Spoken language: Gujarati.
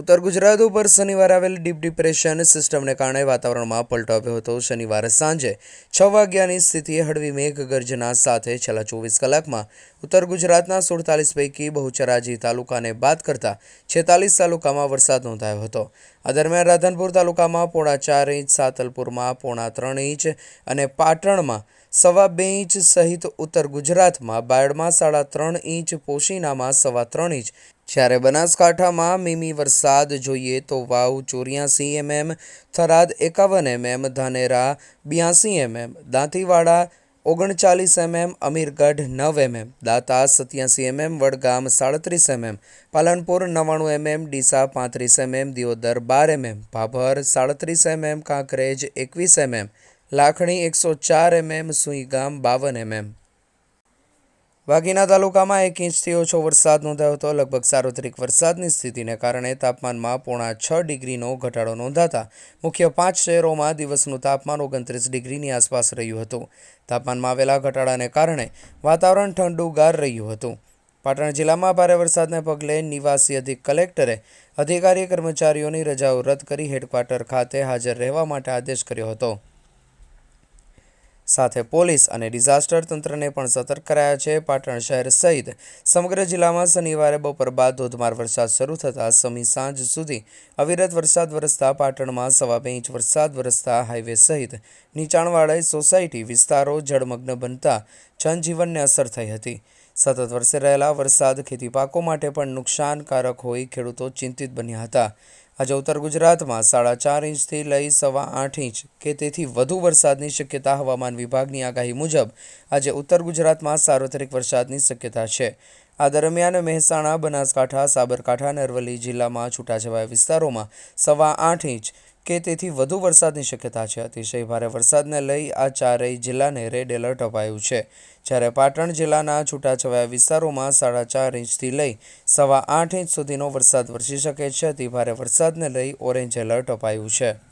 ઉત્તર ગુજરાત ઉપર શનિવારે આવેલ ડીપ ડિપ્રેશન સિસ્ટમને કારણે વાતાવરણમાં પલટો આવ્યો હતો. શનિવારે સાંજે છ વાગ્યાની સ્થિતિએ હળવી મેઘગર્જના સાથે છેલ્લા ચોવીસ કલાકમાં ઉત્તર ગુજરાતના સુડતાલીસ પૈકી બહુચરાજી તાલુકાને બાદ કરતા છેતાલીસ તાલુકામાં વરસાદ નોંધાયો હતો. આ દરમિયાન રાધનપુર તાલુકામાં પોણા ચાર ઇંચ, સાતલપુરમાં પોણા ત્રણ ઇંચ અને પાટણમાં સવા બે ઇંચ સહિત ઉત્તર ગુજરાતમાં બાયડમાં સાડા ત્રણ ઇંચ, પોશીનામાં સવા ત્રણ ઇંચ. જ્યારે બનાસકાંઠામાં મીમી વરસાદ જોઈએ તો વાવ ચોર્યાસી એમએમ, થરાદ એકાવન એમએમ, ધાનેરા બ્યાસી એમએમ, દાંતીવાડા ઓગણચાલીસ એમએમ, અમીરગઢ નવ એમએમ, દાતા સત્યાસી એમએમ, વડગામ સાડત્રીસ એમએમ, પાલનપુર નવ્વાણું એમએમ, ડીસા પાંત્રીસ એમએમ, દિયોદર બાર એમએમ, ભાભર સાડત્રીસ એમએમ, કાંકરેજ એકવીસ એમએમ. લાખણી એકસો ચાર એમએમ સુઈગામ બાવન એમએમ. વાઘીના તાલુકામાં એક ઇંચથી ઓછો વરસાદ નોંધાયો હતો. લગભગ સાર્વત્રિક વરસાદની સ્થિતિને કારણે તાપમાનમાં પોણા છ ડિગ્રીનો ઘટાડો નોંધાતા મુખ્ય પાંચ શહેરોમાં દિવસનું તાપમાન ઓગણત્રીસ ડિગ્રીની આસપાસ રહ્યું હતું. તાપમાનમાં આવેલા ઘટાડાને કારણે વાતાવરણ ઠંડુગાર રહ્યું હતું. પાટણ જિલ્લામાં ભારે વરસાદને પગલે નિવાસી અધિક કલેક્ટરે અધિકારી કર્મચારીઓની રજાઓ રદ કરી હેડક્વાર્ટર ખાતે હાજર રહેવા માટે આદેશ કર્યો હતો. સાથે પોલીસ અને ડિઝાસ્ટર તંત્રને પણ સતર્ક કરાયા છે. પાટણ શહેર સહિત સમગ્ર જિલ્લામાં શનિવારે બપોર બાદ ધોધમાર વરસાદ શરૂ થતાં સમી સાંજ સુધી અવિરત વરસાદ વરસતા પાટણમાં સવા બે ઇંચ વરસાદ વરસતા હાઈવે સહિત નીચાણવાળા સોસાયટી વિસ્તારો જળમગ્ન બનતા જનજીવનને અસર થઈ હતી. સતત વરસી રહેલા વરસાદ ખેતી પાકો માટે પણ નુકસાનકારક હોઈ ખેડૂતો ચિંતિત બન્યા હતા. આજે ઉત્તર ગુજરાતમાં સાડા ચાર ઇંચથી લઈ સવા આઠ ઇંચ કે તેથી વધુ વરસાદની શક્યતા હવામાન વિભાગની આગાહી મુજબ આજે ઉત્તર ગુજરાતમાં સાર્વત્રિક વરસાદની શક્યતા છે. આ દરમિયાન મહેસાણા, બનાસકાંઠા, સાબરકાંઠા અને અરવલ્લી જિલ્લામાં છૂટાછવાયા વિસ્તારોમાં સવા આઠ ઇંચ કે તેથી વધુ વરસાદની શક્યતા છે. અતિશય ભારે વરસાદને લઈ આ ચારેય જિલ્લાને રેડ એલર્ટ અપાયું છે. જ્યારે પાટણ જિલ્લાના છૂટાછવાયા વિસ્તારોમાં સાડા ચાર ઇંચથી લઈ સવા આઠ ઇંચ સુધીનો વરસાદ વરસી શકે છે. અતિભારે વરસાદને લઈ ઓરેન્જ એલર્ટ અપાયું છે.